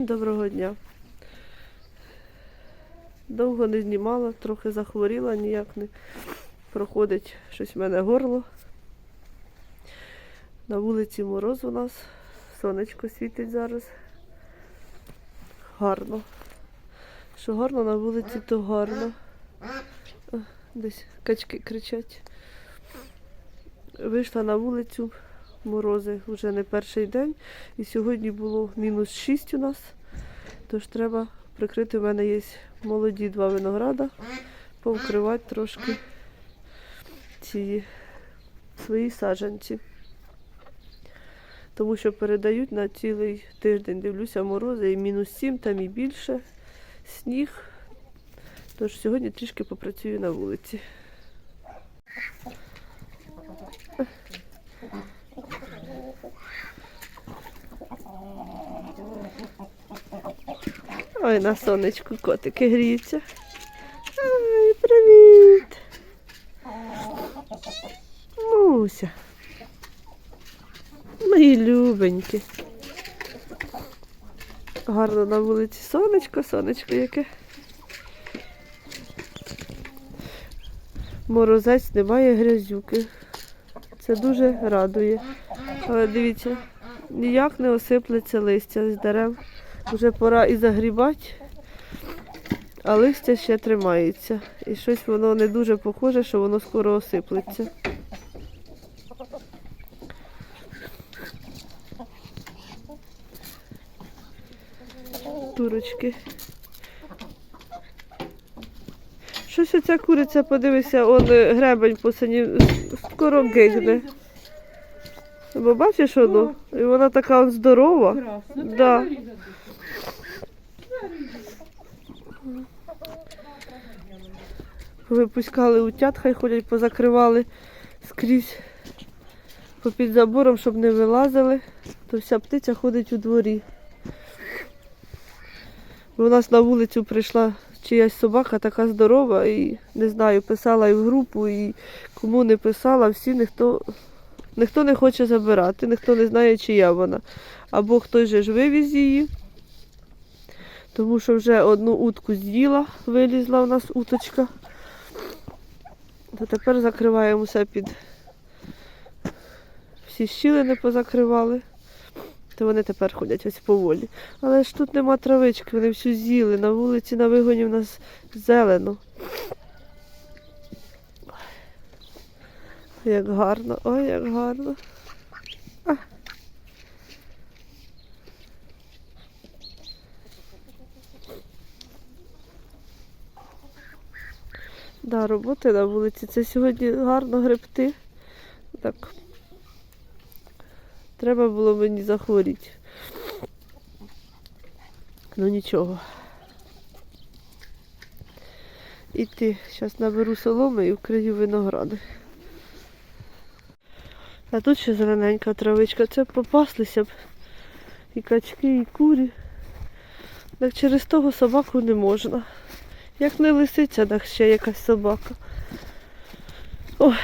Доброго дня. Довго не знімала, трохи захворіла, ніяк не проходить щось в мене горло. На вулиці мороз у нас, сонечко світить зараз. Гарно. Що гарно на вулиці, то гарно. Десь качки кричать. Вийшла на вулицю, морози вже не перший день. І сьогодні було мінус 6 у нас. Тож треба прикрити. У мене є молоді два винограда, повкривати трошки ці свої саджанці. Тому що передають на цілий тиждень, дивлюся, морози і мінус 7, там і більше, сніг. Тож сьогодні трішки попрацюю на вулиці. Ой, на сонечку котики гріються. Ой, привіт. Муся. Мої любенькі. Гарно на вулиці сонечко, сонечко яке. Морозець немає грязюки. Це дуже радує. Але дивіться, ніяк не осиплеться листя з дерев. Вже пора і загрібати, а листя ще тримається. І щось воно не дуже похоже, що воно скоро осиплеться. Турочки. Щось оця куриця, подивися, он е, гребень посинів, скоро гигне. Бо бачиш одну? І вона така он здорова. Да. Випускали утят, хай ходять, позакривали скрізь попід забором, щоб не вилазили, то вся птиця ходить у дворі. У нас на вулицю прийшла чиясь собака така здорова, і не знаю, писала і в групу, і кому не писала, всі ніхто, ніхто не хоче забирати, ніхто не знає, чия вона. Або хтось же ж вивіз її, тому що вже одну утку з'їла, вилізла у нас уточка. То тепер закриваємо все під всі щілини позакривали. То вони тепер ходять ось поволі. Але ж тут нема травички, вони всю з'їли. На вулиці на вигоні в нас зелено. Як гарно, ой, як гарно. Да, роботи на вулиці. Це сьогодні гарно гребти. Так. Треба було мені захворіти. Ну нічого. Іти, зараз наберу соломи і вкрию виногради. А тут ще зелененька травичка. Це попаслися б і качки, і курі. Так через того собаку не можна. Як не лисиця, так ще якась собака. Ой.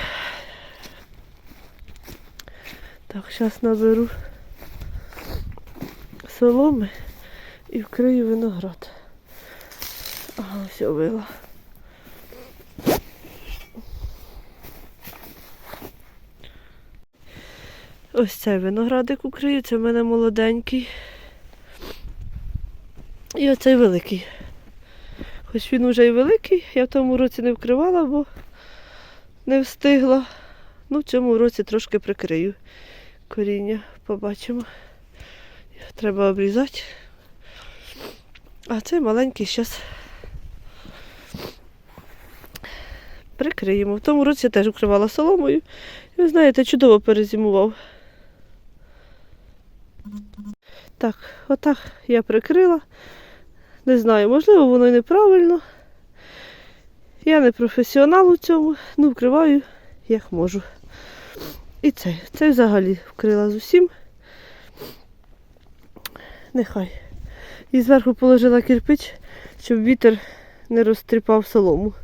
Так, зараз наберу соломи і вкрию виноград. Ага, все вила. Ось цей виноградик укрию, це в мене молоденький. І оцей великий. Хоч він уже і великий, я в тому році не вкривала, бо не встигла. Ну, в цьому році трошки прикрию коріння, побачимо. Треба обрізати. А цей маленький зараз прикриємо. В тому році я теж вкривала соломою. І ви знаєте, чудово перезимував. Так, отак я прикрила. Не знаю, можливо, воно і неправильно. Я не професіонал у цьому, ну вкриваю як можу. І цей, цей взагалі вкрила з усім. Нехай. І зверху положила кирпич, щоб вітер не розтріпав солому.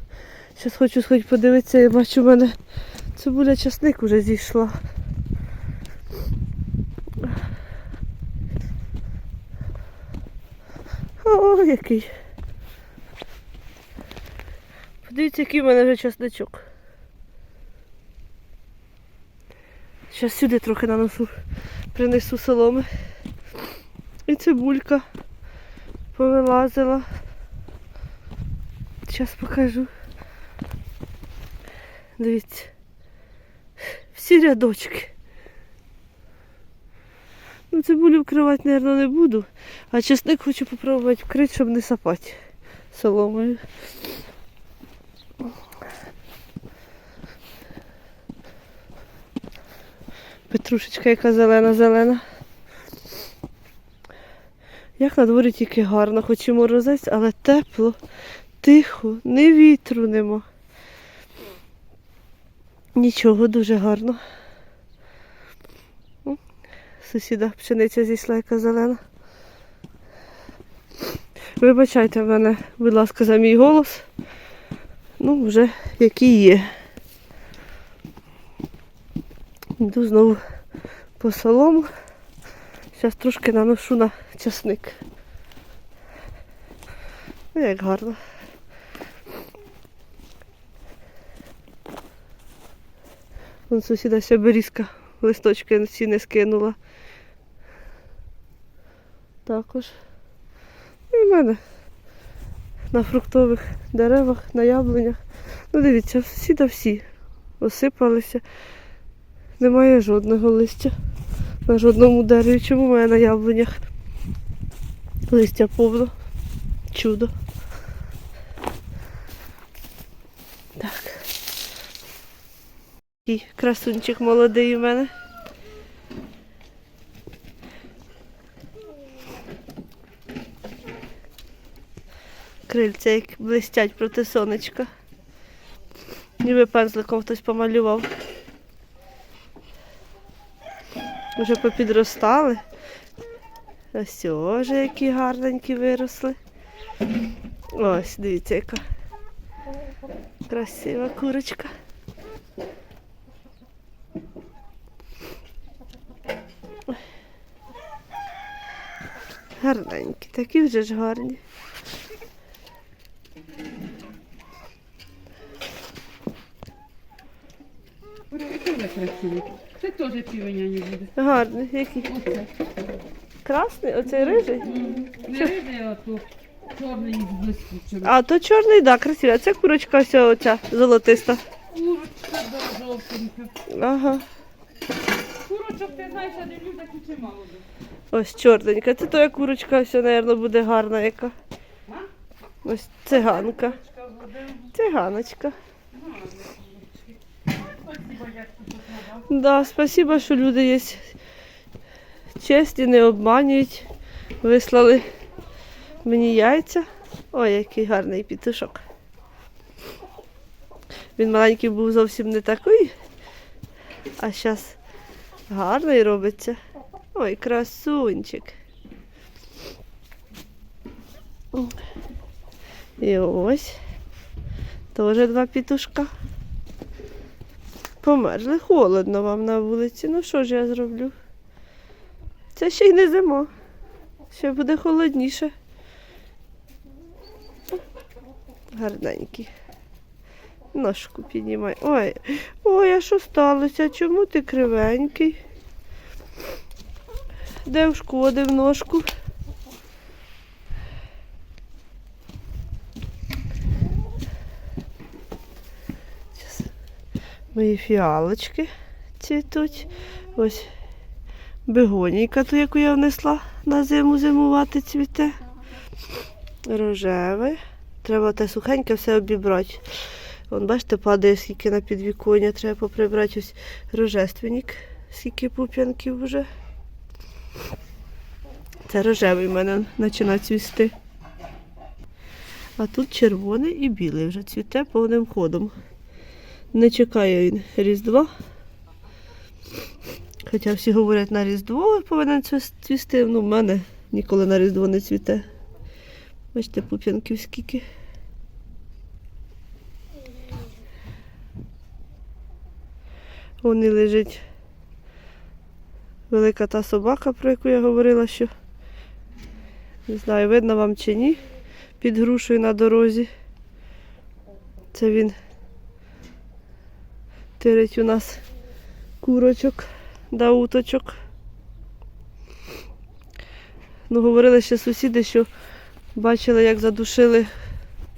Зараз хочу сходити подивитися, я бачу, в мене цибуля часник вже зійшла. О, який. Подивіться, який в мене вже часничок. Зараз сюди трохи нанесу, принесу соломи. І цибулька повилазила. Зараз покажу. Дивіться. Всі рядочки. Ну, цибулю вкривати, мабуть, не буду. А чесник хочу попробувати вкрити, щоб не сапати соломою. Петрушечка яка зелена-зелена. Як на дворі тільки гарно, хоч і морозець, але тепло, тихо, ні вітру нема. Нічого, дуже гарно. Сусіда пшениця зійшла, яка зелена. Вибачайте мене, будь ласка, за мій голос. Ну, вже який є. Йду знову по солому. Зараз трошки наношу на часник. Ну, як гарно. Вон сусіда ще берізка листочки всі не скинула. Також. І в мене на фруктових деревах, на яблунях. Ну дивіться, в сусіда всі осипалися. Немає жодного листя на жодному дереві. Чому в мене на яблунях листя повно? Чудо. Такий красунчик молодий у мене. Крильця як блистять проти сонечка. Ніби пензликом хтось помалював. Вже попідростали. Ось вже які гарненькі виросли. Ось, дивіться, яка красива курочка. Гарненькі, такі вже ж гарні. Це теж півеня не буде. Гарні, які. Оце. Красний, оцей рижий. Не рижий, а то чорний з блискучим. А то чорний, так, да, красивий. А це курочка ось оця золотиста. Курочка до жовтенька. Ага. Курочок, ти знаєш, я дивлю, так і чимало. Ось чорненька. Це твоя курочка, ось, мабуть, буде гарна яка. Ось циганка. Циганочка. Да, спасибо, що люди є чесні, не обманюють. Вислали мені яйця. Ой, який гарний пітушок. Він маленький був зовсім не такий, а зараз гарний робиться. Ой, красунчик. І ось. Теж два пітушка. Померзли, холодно вам на вулиці. Ну що ж я зроблю? Це ще й не зима. Ще буде холодніше. Гарненький. Ножку піднімай. Ой, ой, а що сталося? Чому ти кривенький? Де вшкодив ножку? Мої фіалочки цвітуть. Ось бегонійка, ту, яку я внесла на зиму зимувати цвіте. Рожеве. Треба те сухеньке все обібрати. Вон, бачите, падає скільки на підвіконня, треба поприбрати ось рожественник, скільки пуп'янків вже. Це рожевий в мене починає цвісти. А тут червоний і білий вже цвіте повним ходом. Не чекає він Різдва. Хоча всі говорять на Різдво повинен цвіс- цвісти. Ну, в мене ніколи на Різдво не цвіте. Бачите, пуп'янків скільки. Вони лежить велика та собака, про яку я говорила, що Не знаю, видно вам чи ні. Під грушею на дорозі. Це він тирить у нас курочок да уточок. Ну, говорили ще сусіди, що бачили, як задушили.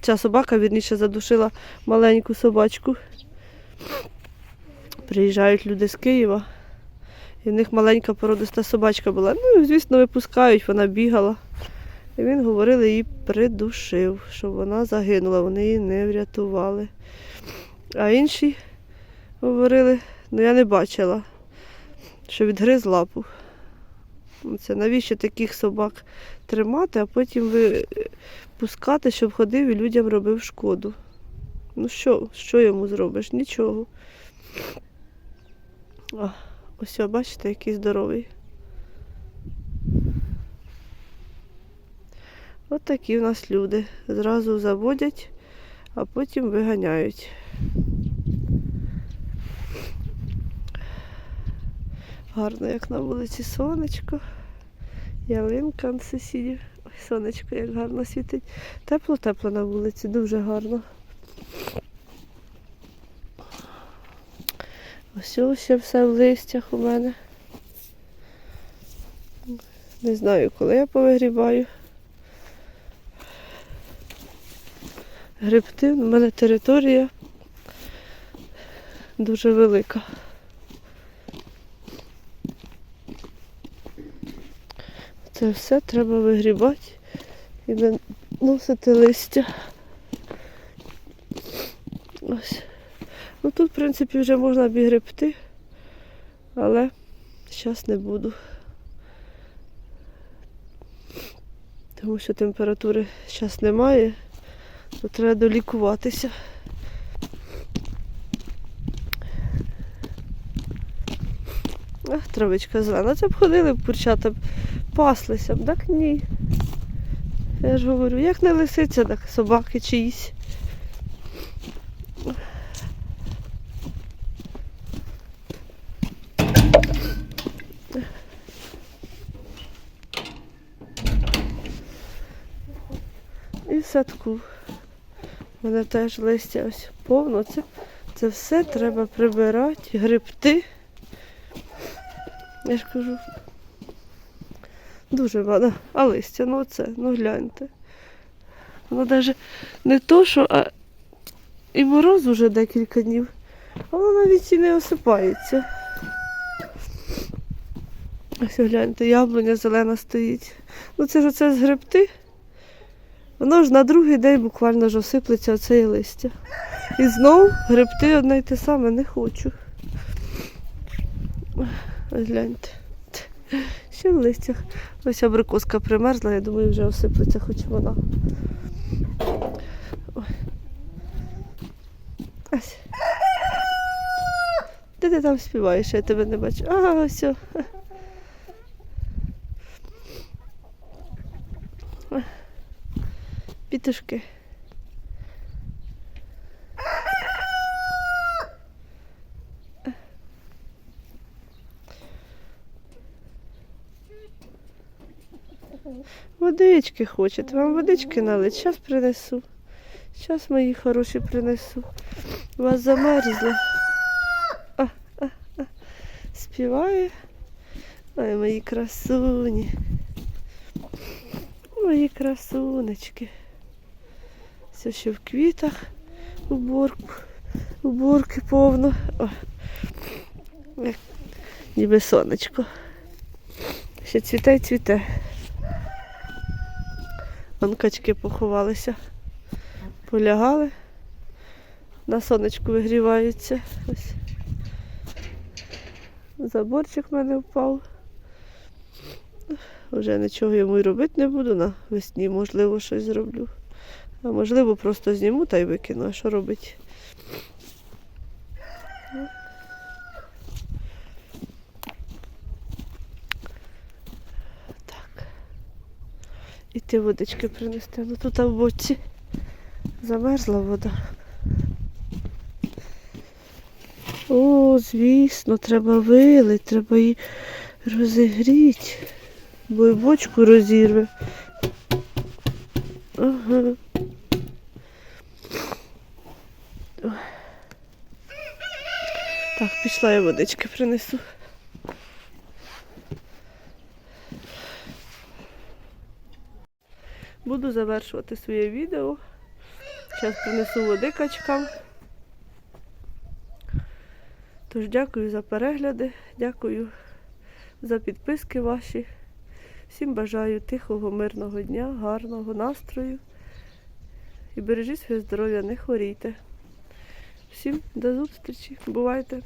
Ця собака, вірніше, задушила маленьку собачку. Приїжджають люди з Києва. І в них маленька породиста собачка була. Ну, і, звісно, випускають, вона бігала. І він говорили, її придушив, що вона загинула, вони її не врятували. А інші говорили, ну я не бачила, що відгриз лапу. Це навіщо таких собак тримати, а потім ви пускати, щоб ходив і людям робив шкоду. Ну що, що йому зробиш? Нічого. Ось, бачите, який здоровий. От такі в нас люди. Зразу заводять, а потім виганяють. Гарно, як на вулиці сонечко. Ялинка на сусідів. Ой, сонечко, як гарно світить. Тепло-тепло на вулиці, дуже гарно. Ось ось все в листях у мене. Не знаю, коли я повигрібаю. Грибти, у мене територія дуже велика. Це все треба вигрібати і виносити листя. Ось. Ну тут, в принципі, вже можна бігребти, але зараз не буду. Тому що температури зараз немає, то треба долікуватися. Ах, травичка зелена. Це б ходили б курчата, паслися б, так ні. Я ж говорю, як не лисиця, так собаки чиїсь. Садку. Мене теж листя ось повно. Це, це все треба прибирати, грибти. Я ж кажу. Дуже багато. А листя, ну оце, ну гляньте. Воно навіть не то, що, а і мороз уже декілька днів, а воно навіть і не осипається. Ось гляньте, яблуня зелена стоїть. Ну це ж оце згребти. Воно ж на другий день буквально ж осиплеться оце листя. І знов гребти одне й те саме не хочу. Ось гляньте. Ще в листях. Ось абрикоска примерзла, я думаю, вже осиплеться хоч вона. Ой. Де ти там співаєш, я тебе не бачу. А, ось. Пітушки. Водички хочете. Вам водички налить? Зараз принесу. Зараз мої хороші принесу. У вас а. Співає. Ой, мої красуні. Мої красунечки. Все ще в квітах. Уборку. Уборки повно. О. Як ніби сонечко. Ще цвіте й цвіте. Вон качки поховалися. Полягали. На сонечку вигріваються. Ось. Заборчик в мене впав. Вже нічого йому й робити не буду. На весні, можливо, щось зроблю. А можливо, просто зніму та й викину. А що робити? Так. І ти водички принести. Ну тут в боці замерзла вода. О, звісно, треба вилити, треба її розігріти, бо і бочку розірве. Ага. Ой. Так, пішла я водички принесу. Буду завершувати своє відео. Зараз принесу води качкам. Тож дякую за перегляди, дякую за підписки ваші. Всім бажаю тихого, мирного дня, гарного настрою. І бережіть своє здоров'я, не хворійте. Всім до зустрічі. Бувайте!